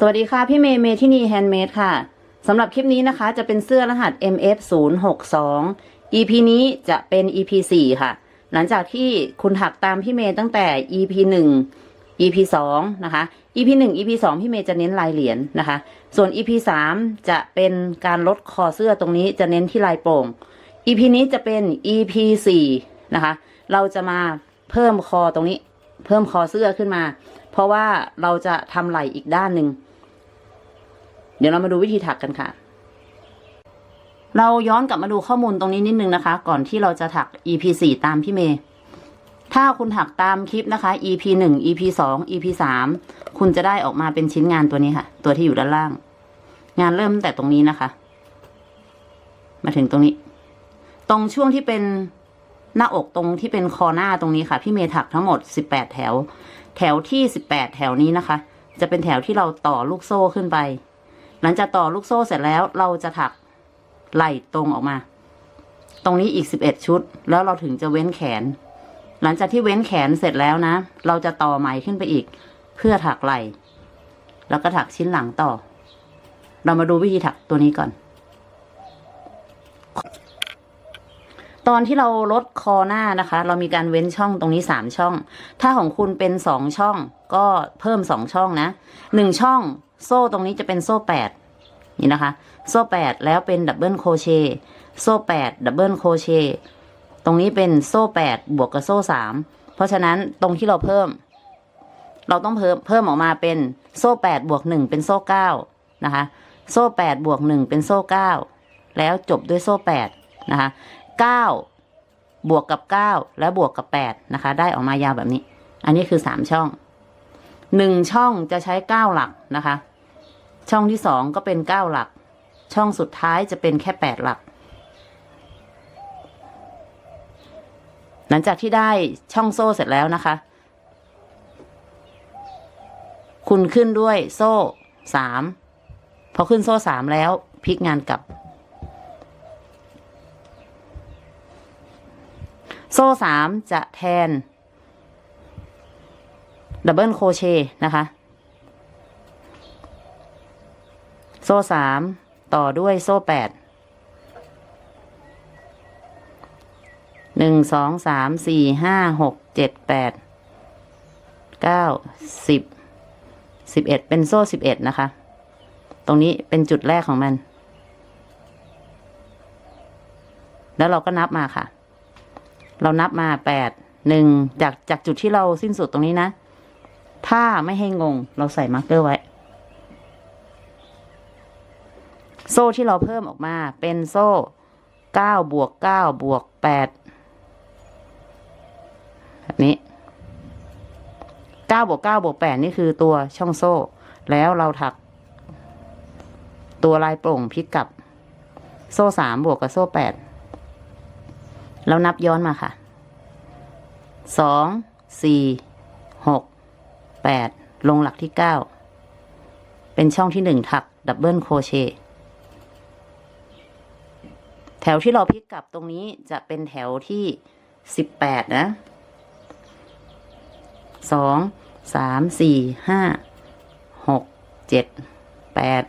สวัสดีค่ะ พี่เมย์เมที่นี่แฮนด์เมดค่ะสำหรับคลิปนี้นะคะ จะเป็นเสื้อรหัส MF 0 6 2 EP นี้จะเป็น EP 4 ค่ะ หลังจากที่คุณถักตามพี่เมย์ตั้งแต่ EP 1 EP 2 นะคะ EP 1 EP 2 พี่เมย์จะเน้นลายเหรียญนะคะ ส่วน EP 3 จะเป็นการลดคอเสื้อตรงนี้จะเน้นที่ลายโป่ง EP นี้จะเป็น EP 4 นะคะ เราจะมาเพิ่มคอตรงนี้ เพิ่มคอเสื้อขึ้นมา เพราะว่าเราจะทำไหล่อีกด้านหนึ่ง เดี๋ยวเรามาดูวิธีถักกันค่ะ เราย้อนกลับมาดูข้อมูลตรงนี้นิดนึงนะคะ ก่อนที่เราจะถัก EP 4ตามพี่เมย์ถ้าคุณถักตามคลิปนะคะ EP 1 EP 2 EP 3คุณจะได้ออกมาเป็นชิ้นงานตัวนี้ค่ะ ตัวที่อยู่ด้านล่าง งานเริ่มตั้งแต่ตรงนี้นะคะ มาถึงตรงนี้ ตรงช่วงที่เป็นหน้าอกตรงที่เป็นคอหน้าตรงนี้ค่ะ พี่เมย์ถักทั้งหมด18แปดแถว แถวที่18แถวนี้นะคะ จะเป็นแถวที่เราต่อลูกโซ่ขึ้นไป หลังจากต่อลูกโซ่เสร็จแล้วเราจะถักไหล่ตรงออกมา ตรงนี้อีก11ชุด แล้วเราถึงจะเว้นแขน หลังจากที่เว้นแขนเสร็จแล้วนะ เราจะต่อไหมขึ้นไปอีก เพื่อถักไหล่ แล้วก็ถักชิ้นหลังต่อ เรามาดูวิธีถักตัวนี้ก่อน ตอนที่เราลดคอหน้านะคะ เรามีการเว้นช่องตรงนี้สามช่อง ถ้าของคุณเป็นสองช่อง ก็เพิ่มสองช่องนะหนึ่งช่อง โซ่ตรงนี้จะเป็นโซ่แปดนี่นะคะ โซ่แปดแล้วเป็นดับเบิลโคเชโซ่แปดดับเบิลโคเชต์ตรงนี้เป็นโซ่แปดบวกกับโซ่สามเพราะฉะนั้นตรงที่เราเพิ่ม เราต้องเพิ่มเพิ่มออกมาเป็นโซ่แปดบวกหนึ่งเป็นโซ่เก้านะคะ โซ่แปดบวกหนึ่งเป็นโซ่เก้าแล้วจบด้วยโซ่แปดนะคะเก้าบวกกับเก้าแล้วบวกกับแปดนะคะ ได้ออกมายาวแบบนี้ อันนี้คือสามช่องหนึ่งช่องจะใช้เก้าหลักนะคะ ช่องที่สองก็เป็นเก้าหลัก ช่องสุดท้ายจะเป็นแค่แปดหลัก หลังจากที่ได้ช่องโซ่เสร็จแล้วนะคะ คุณขึ้นด้วยโซ่สามพอขึ้นโซ่สามแล้วพลิกงานกลับ โซ่สามจะแทนดับเบิลโครเชต์นะคะ โซ่สามต่อด้วยโซ่แปดหนึ่งสองสามสี่ห้าหกเจ็ดแปดเก้าสิบสิบเอ็ดเป็นโซ่สิบเอ็ดนะคะ ตรงนี้เป็นจุดแรกของมัน แล้วเราก็นับมาค่ะ เรานับมาแปดหนึ่งจากจากจุดที่เราสิ้นสุดตรงนี้นะ ถ้าไม่ให้งงเราใส่มาร์กเกอร์ไว้ โซ่ที่เราเพิ่มออกมาเป็นโซ่เก้าบวกเก้าบวกแปดแบบนี้เก้าบวกเก้าบวกแปดนี่คือตัวช่องโซ่ แล้วเราถัก ตัวลายโปร่งพลิกกับโซ่สามบวกกับโซ่แปดแล้วนับย้อนมาค่ะสองสี่หกแปดลงหลักที่เก้าเป็นช่องที่หนึ่งถักดับเบิลโคเชต์ ถวที่เราพลิกกลับตรงนี้จะเป็นแถวที่สิบแปดนะสองสามสี่ห้าหกเจ็ดแปด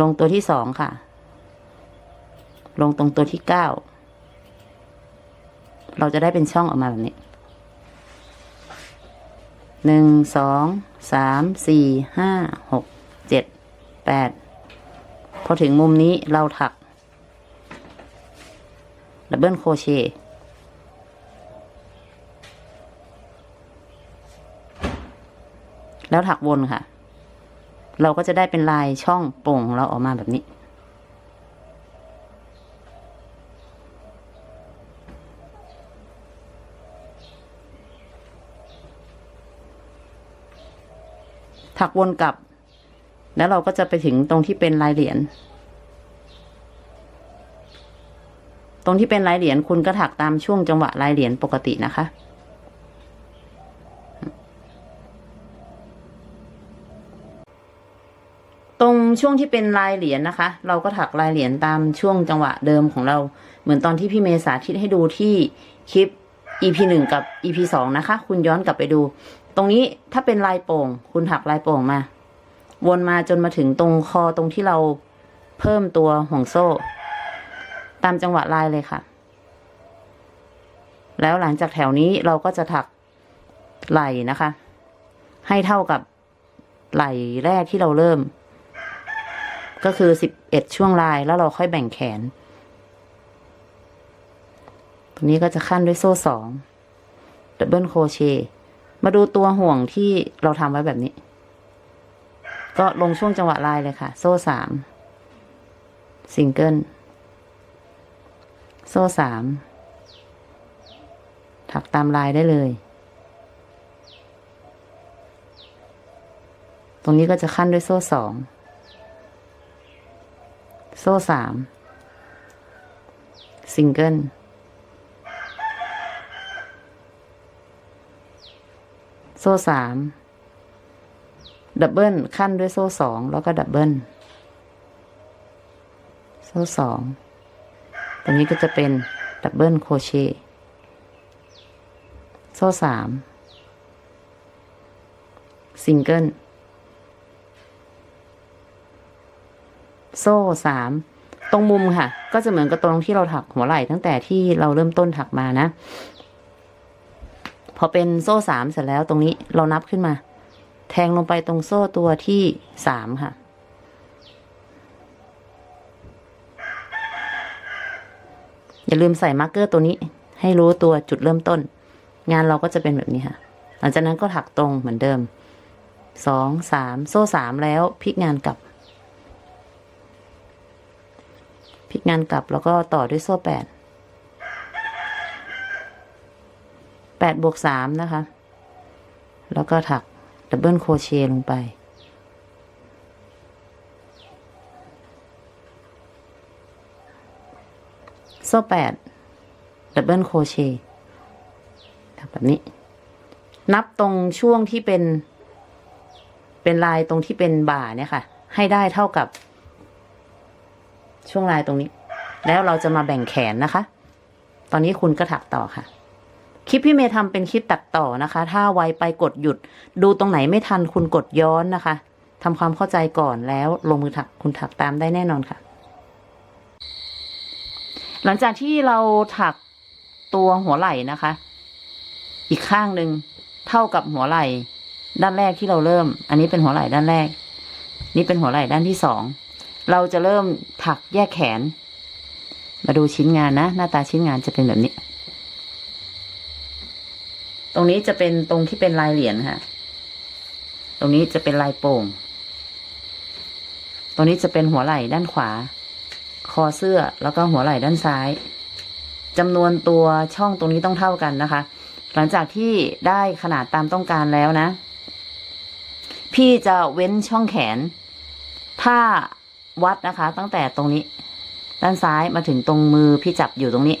ลงตัวที่สองค่ะ ลงตรงตัวที่เก้าเราจะได้เป็นช่องออกมาแบบนี้หนึ่งสองสามสี่ห้าหกเจ็ด แปดพอถึงมุมนี้เราถักดับเบิลโคเชต์แล้วถักวนค่ะ เราก็จะได้เป็นลายช่องโป่งของเราออกมาแบบนี้ ถักวนกลับ แล้วเราก็จะไปถึงตรงที่เป็นลายเหรียญ ตรงที่เป็นลายเหรียญคุณก็ถักตามช่วงจังหวะลายเหรียญปกตินะคะ ตรงช่วงที่เป็นลายเหรียญนะคะ เราก็ถักลายเหรียญตามช่วงจังหวะเดิมของเรา เหมือนตอนที่พี่เมย์สาธิตให้ดูที่คลิป EP หนึ่งกับ EP สองนะคะ คุณย้อนกลับไปดู ตรงนี้ถ้าเป็นลายโป่ง คุณถักลายโป่งมา วนมาจนมาถึงตรงคอตรงที่เราเพิ่มตัวห่วงโซ่ ตามจังหวะลายเลยค่ะ แล้วหลังจากแถวนี้เราก็จะถักไหล่นะคะ ให้เท่ากับไหล่แรกที่เราเริ่ม ก็คือสิบเอ็ดช่วงลายแล้วเราค่อยแบ่งแขน ตรงนี้ก็จะขั้นด้วยโซ่สองดับเบิลโคเช มาดูตัวห่วงที่เราทำไว้แบบนี้ ก็ลงช่วงจังหวะลายเลยค่ะ โซ่สามซิงเกิลโซ่สามถักตามลายได้เลย ตรงนี้ก็จะขั้นด้วยโซ่สอง โซ่สามซิงเกิลโซ่สาม ดับเบิลขั้นด้วยโซ่สองแล้วก็ดับเบิลโซ่สองตรงนี้ก็จะเป็นดับเบิลโครเชต์โซ่สามซิงเกิลโซ่สามตรงมุมค่ะ ก็จะเหมือนกับตรงที่เราถักหัวไหล่ตั้งแต่ที่เราเริ่มต้นถักมานะ พอเป็นโซ่สามเสร็จแล้วตรงนี้เรานับขึ้นมา แทงลงไปตรงโซ่ตัวที่สามค่ะ อย่าลืมใส่มาร์กเกอร์ตัวนี้ ให้รู้ตัวจุดเริ่มต้น งานเราก็จะเป็นแบบนี้ค่ะ หลังจากนั้นก็ถักตรงเหมือนเดิมสองสามโซ่สามแล้วพลิกงานกลับพลิกงานกลับแล้วก็ต่อด้วยโซ่แปดแปดบวกสามนะคะ แล้วก็ถัก ดับเบิลโครเชต์ลงไป โซ่แปดดับเบิลโครเชต์ทำแบบนี้ นับตรงช่วงที่เป็น เป็นลายตรงที่เป็นบ่าเนี่ยค่ะ ให้ได้เท่ากับช่วงลายตรงนี้ แล้วเราจะมาแบ่งแขนนะคะ ตอนนี้คุณก็ถักต่อค่ะ คลิปพี่เมย์ทำเป็นคลิปตัดต่อนะคะ ถ้าไวไปกดหยุด ดูตรงไหนไม่ทันคุณกดย้อนนะคะทำความเข้าใจก่อนแล้วลงมือถักคุณถักตามได้แน่นอนค่ะ หลังจากที่เราถักตัวหัวไหล่นะคะ อีกข้างหนึ่งเท่ากับหัวไหล่ ด้านแรกที่เราเริ่ม อันนี้เป็นหัวไหล่ด้านแรก นี่เป็นหัวไหล่ด้านที่สองเราจะเริ่มถักแยกแขน มาดูชิ้นงานนะ หน้าตาชิ้นงานจะเป็นแบบนี้ ตรงนี้จะเป็นตรงที่เป็นลายเหรียญค่ะ ตรงนี้จะเป็นลายโป่ง ตรงนี้จะเป็นหัวไหล่ด้านขวา คอเสื้อแล้วก็หัวไหล่ด้านซ้ายจำนวนตัวช่องตรงนี้ต้องเท่ากันนะคะ หลังจากที่ได้ขนาดตามต้องการแล้วนะ พี่จะเว้นช่องแขน ถ้าวัดนะคะ ตั้งแต่ตรงนี้ ด้านซ้ายมาถึงตรงมือพี่จับอยู่ตรงนี้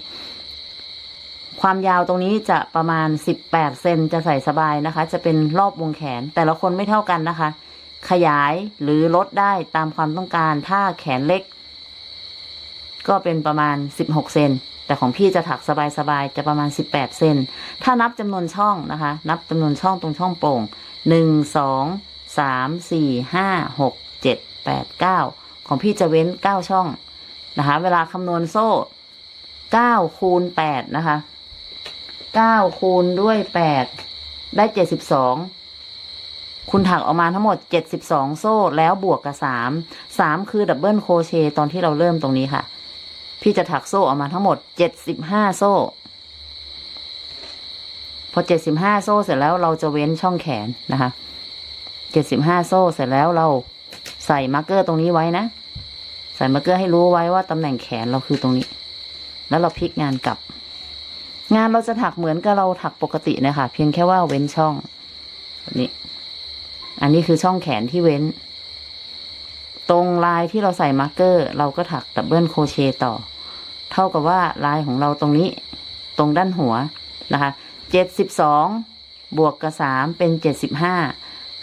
ความยาวตรงนี้จะประมาณ 18 เซนจะใส่สบายนะคะ จะเป็นรอบวงแขน แต่ละคนไม่เท่ากันนะคะ ขยายหรือลดได้ตามความต้องการ ถ้าแขนเล็ก ก็เป็นประมาณ 16 เซน แต่ของพี่จะถักสบายๆ จะประมาณ 18 เซน ถ้านับจำนวนช่องนะคะ นับจำนวนช่องตรงช่องโป่ง 1 2 3 4 5 6 7 8 9 ของพี่จะเว้น 9 ช่องนะคะ เวลาคำนวณโซ่9คูณ8นะคะ 9คูณด้วย8ได้72คุณถักออกมาทั้งหมด72โซ่แล้วบวกกับ3 3คือดับเบิลโครเชต์ตอนที่เราเริ่มตรงนี้ค่ะ พี่จะถักโซ่ออกมาทั้งหมด75โซ่ พอ75โซ่เสร็จแล้วเราจะเว้นช่องแขนนะคะ75โซ่เสร็จแล้วเราใส่มาร์กเกอร์ตรงนี้ไว้นะ ใส่มาร์กเกอร์ให้รู้ไว้ว่าตำแหน่งแขนเราคือตรงนี้ แล้วเราพลิกงานกลับ งานเราจะถักเหมือนกับเราถักปกตินะคะ เพียงแค่ว่าเว้นช่องนี้อันนี้คือช่องแขนที่เว้น ตรงลายที่เราใส่มาร์กเกอร์ เราก็ถักดับเบิลโครเชต์ต่อ เท่ากับว่าลายของเราตรงนี้ ตรงด้านหัวนะคะเจ็ดสิบสองบวกกับสามเป็นเจ็ดสิบห้า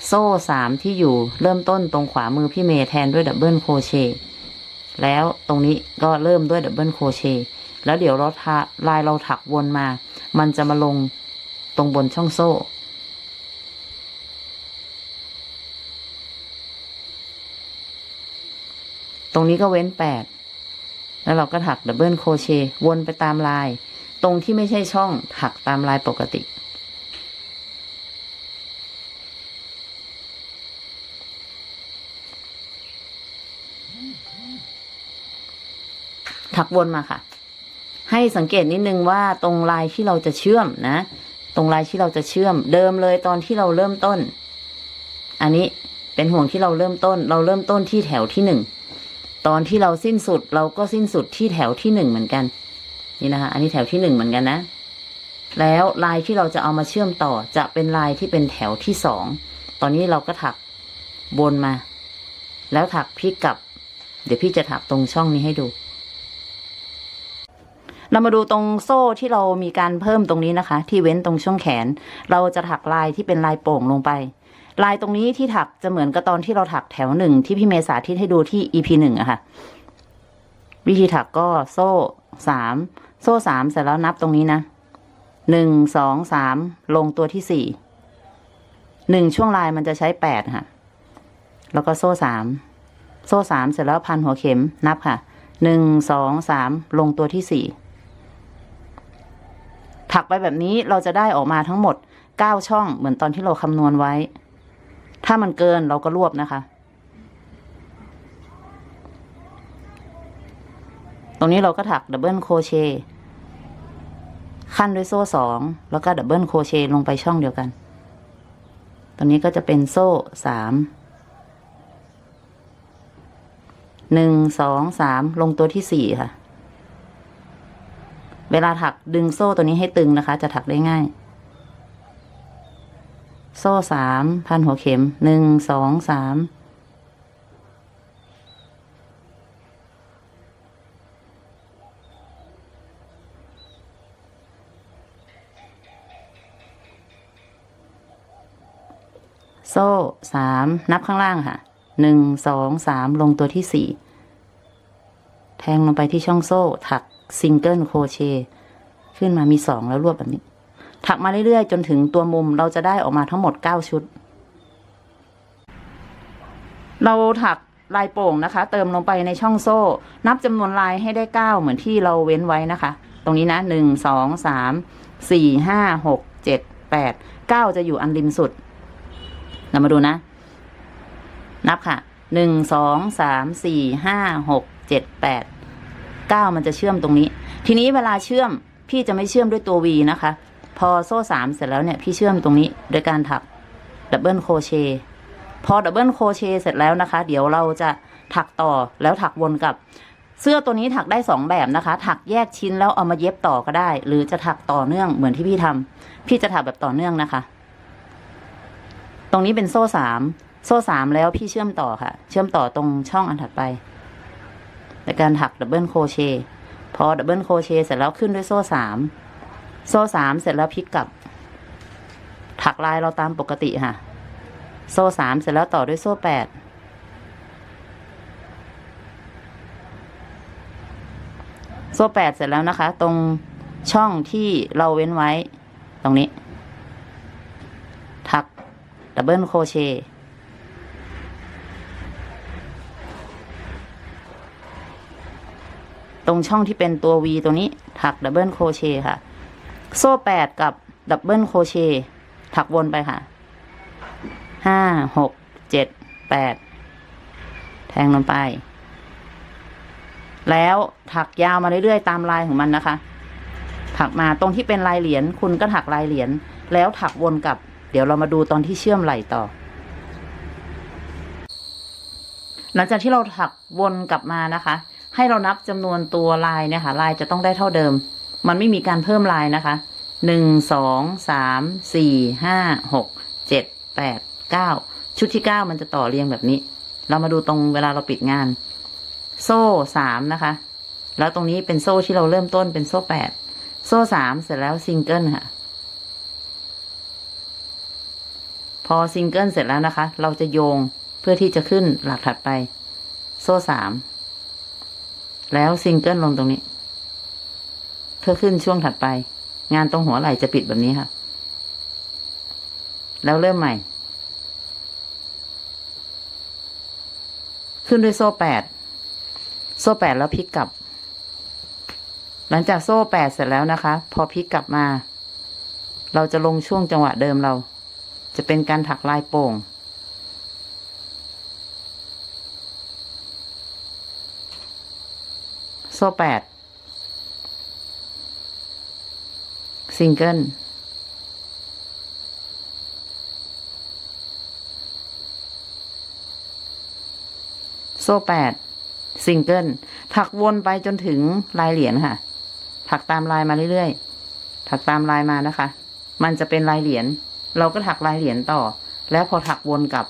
โซ่สามที่อยู่เริ่มต้นตรงขวามือพี่เมย์แทนด้วยดับเบิลโครเชต์แล้วตรงนี้ก็เริ่มด้วยดับเบิลโครเชต์ แล้วเดี๋ยวเราทาลายเราถักวนมา มันจะมาลงตรงบนช่องโซ่ ตรงนี้ก็เว้นแปดแล้วเราก็ถักดับเบิลโคเชต์วนไปตามลาย ตรงที่ไม่ใช่ช่องถักตามลายปกติถักวนมาค่ะ ให้สังเกตนิดนึงว่าตรงลายที่เราจะเชื่อมนะ ตรงลายที่เราจะเชื่อม เดิมเลยตอนที่เราเริ่มต้น อันนี้เป็นห่วงที่เราเริ่มต้น เราเริ่มต้นที่แถวที่หนึ่งตอนที่เราสิ้นสุดเราก็สิ้นสุดที่แถวที่หนึ่งเหมือนกัน นี่นะคะ อันนี้แถวที่หนึ่งเหมือนกันนะ แล้วลายที่เราจะเอามาเชื่อมต่อจะเป็นลายที่เป็นแถวที่สองตอนนี้เราก็ถักบนมา แล้วถักพลิกกลับ เดี๋ยวพี่จะถักตรงช่องนี้ให้ดู เรามาดูตรงโซ่ที่เรามีการเพิ่มตรงนี้นะคะ ที่เว้นตรงช่วงแขน เราจะถักลายที่เป็นลายโป่งลงไป ลายตรงนี้ที่ถักจะเหมือนกับตอนที่เราถักแถวหนึ่งที่พี่เมษาที่ให้ดูที่ EP หนึ่งอะค่ะ วิธีถักก็โซ่สามโซ่สามเสร็จแล้วนับตรงนี้นะหนึ่งสองสามลงตัวที่สี่หนึ่งช่วงลายมันจะใช้แปดค่ะ แล้วก็โซ่สามโซ่สามเสร็จแล้วพันหัวเข็มนับค่ะหนึ่งสองสามลงตัวที่สี่ ถักไปแบบนี้เราจะได้ออกมาทั้งหมดเก้าช่องเหมือนตอนที่เราคำนวณไว้ ถ้ามันเกินเราก็รวบนะคะ ตรงนี้เราก็ถักดับเบิลโคเชต์ขั้นด้วยโซ่สองแล้วก็ดับเบิลโคเชต์ลงไปช่องเดียวกัน ตรงนี้ก็จะเป็นโซ่สามหนึ่งสองสามลงตัวที่สี่ค่ะ เวลาถักดึงโซ่ตัวนี้ให้ตึงนะคะ จะถักได้ง่าย โซ่สามพันหัวเข็มหนึ่งสองสามโซ่สามนับข้างล่างค่ะหนึ่งสองสามลงตัวที่สี่แทงลงไปที่ช่องโซ่ถัก ซิงเกิลโครเชต์ขึ้นมามีสองแล้วรวบแบบนี้ ถักมาเรื่อยๆ จนถึงตัวมุมเราจะได้ออกมาทั้งหมดเก้าชุด เราถักลายโป่งนะคะ เติมลงไปในช่องโซ่ นับจำนวนลายให้ได้เก้าเหมือนที่เราเว้นไว้นะคะ ตรงนี้นะหนึ่งสองสามสี่ห้าหกเจ็ดแปดเก้าจะอยู่อันริมสุด เรามาดูนะ นับค่ะหนึ่งสองสามสี่ห้าหกเจ็ดแปด เก้ามันจะเชื่อมตรงนี้ ทีนี้เวลาเชื่อมพี่จะไม่เชื่อมด้วยตัว V นะคะ พอโซ่สามเสร็จแล้วเนี่ยพี่เชื่อมตรงนี้โดยการถักดับเบิลโครเชต์พอดับเบิลโครเชต์เสร็จแล้วนะคะ เดี๋ยวเราจะถักต่อแล้วถักวนกับ เสื้อตัวนี้ถักได้สองแบบนะคะ ถักแยกชิ้นแล้วเอามาเย็บต่อก็ได้ หรือจะถักต่อเนื่องเหมือนที่พี่ทำพี่จะถักแบบต่อเนื่องนะคะ ตรงนี้เป็นโซ่สามโซ่สามแล้วพี่เชื่อมต่อค่ะ เชื่อมต่อตรงช่องอันถัดไป ในการถักดับเบิลโคเชต์พอดับเบิลโคเชต์เสร็จแล้วขึ้นด้วยโซ่สามโซ่สามเสร็จแล้วพลิกกลับ ถักลายเราตามปกติค่ะ โซ่สามเสร็จแล้วต่อด้วยโซ่แปดโซ่แปดเสร็จแล้วนะคะ ตรงช่องที่เราเว้นไว้ ตรงนี้ ถักดับเบิลโคเชต์ ตรงช่องที่เป็นตัว V ตัวนี้ถักดับเบิลโครเชต์ค่ะ โซ่แปดกับดับเบิลโครเชต์ถักวนไปค่ะห้าหกเจ็ดแปดแทงลงไป แล้วถักยาวมาเรื่อยๆตามลายของมันนะคะ ถักมาตรงที่เป็นลายเหรียญคุณก็ถักลายเหรียญแล้วถักวนกลับ เดี๋ยวเรามาดูตอนที่เชื่อมไหล่ต่อ หลังจากที่เราถักวนกลับมานะคะ ให้เรานับจำนวนตัวลายเนี่ยค่ะลายจะต้องได้เท่าเดิม มันไม่มีการเพิ่มลายนะคะหนึ่งสองสามสี่ห้าหกเจ็ดแปดเก้าชุดที่เก้ามันจะต่อเรียงแบบนี้ เรามาดูตรงเวลาเราปิดงาน โซ่สามนะคะ แล้วตรงนี้เป็นโซ่ที่เราเริ่มต้นเป็นโซ่แปดโซ่สามเสร็จแล้วซิงเกิลค่ะ พอซิงเกิลเสร็จแล้วนะคะ เราจะโยงเพื่อที่จะขึ้นหลักถัดไป โซ่สาม แล้วซิงเกิลลงตรงนี้ เพื่อขึ้นช่วงถัดไป งานตรงหัวไหล่จะปิดแบบนี้ค่ะ แล้วเริ่มใหม่ ขึ้นด้วยโซ่แปด โซ่แปดแล้วพลิกกลับ หลังจากโซ่แปดเสร็จแล้วนะคะ พอพลิกกลับมา เราจะลงช่วงจังหวะเดิมเรา จะเป็นการถักลายโป่ง โซ่แปดซิงเกิลโซ่แปดซิงเกิลถักวนไปจนถึงลายเหรียญค่ะ ถักตามลายมาเรื่อยๆ ถักตามลายมานะคะ มันจะเป็นลายเหรียญ เราก็ถักลายเหรียญต่อ แล้วพอถักวนกลับ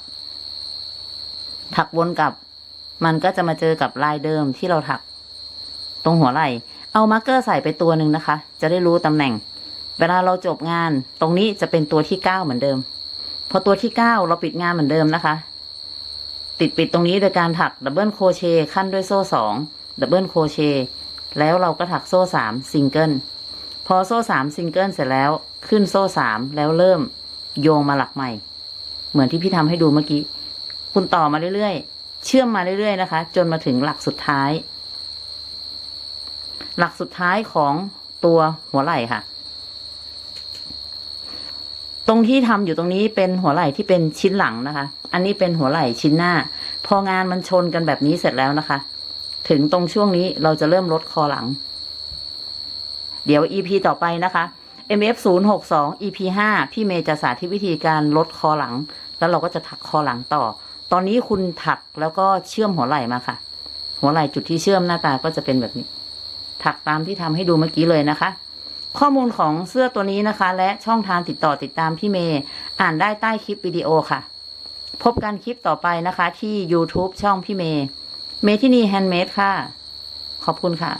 ถักวนกลับ มันก็จะมาเจอกับลายเดิมที่เราถัก ตรงหัวไหล่ เอามาร์กเกอร์ใส่ไปตัวหนึ่งนะคะ จะได้รู้ตำแหน่ง เวลาเราจบงาน ตรงนี้จะเป็นตัวที่เก้าเหมือนเดิม พอตัวที่เก้าเราปิดงานเหมือนเดิมนะคะ ติดปิดตรงนี้โดยการถักดับเบิลโครเชต์ขั้นด้วยโซ่สองดับเบิลโครเชต์แล้วเราก็ถักโซ่สามซิงเกิลพอโซ่สามซิงเกิลเสร็จแล้วขึ้นโซ่สามแล้วเริ่มโยงมาหลักใหม่ เหมือนที่พี่ทำให้ดูเมื่อกี้ คุณต่อมาเรื่อยๆ เชื่อมมาเรื่อยๆนะคะ จนมาถึงหลักสุดท้าย หลักสุดท้ายของตัวหัวไหล่ค่ะ ตรงที่ทำอยู่ตรงนี้เป็นหัวไหล่ที่เป็นชิ้นหลังนะคะ อันนี้เป็นหัวไหล่ชิ้นหน้า พองานมันชนกันแบบนี้เสร็จแล้วนะคะ ถึงตรงช่วงนี้เราจะเริ่มลดคอหลัง เดี๋ยว EP ต่อไปนะคะ MF 0 6 2 EP 5พี่เมย์จะสาธิตวิธีการลดคอหลัง แล้วเราก็จะถักคอหลังต่อ ตอนนี้คุณถักแล้วก็เชื่อมหัวไหล่มาค่ะ หัวไหล่จุดที่เชื่อมหน้าตาก็จะเป็นแบบนี้ ถักตามที่ทำให้ดูเมื่อกี้เลยนะคะ ข้อมูลของเสื้อตัวนี้นะคะ และช่องทางติดต่อติดตามพี่เมย์อ่านได้ใต้คลิปวิดีโอค่ะ พบกันคลิปต่อไปนะคะ ที่ YouTube ช่องพี่เมย์เมทินีแฮนด์เมดค่ะ ขอบคุณค่ะ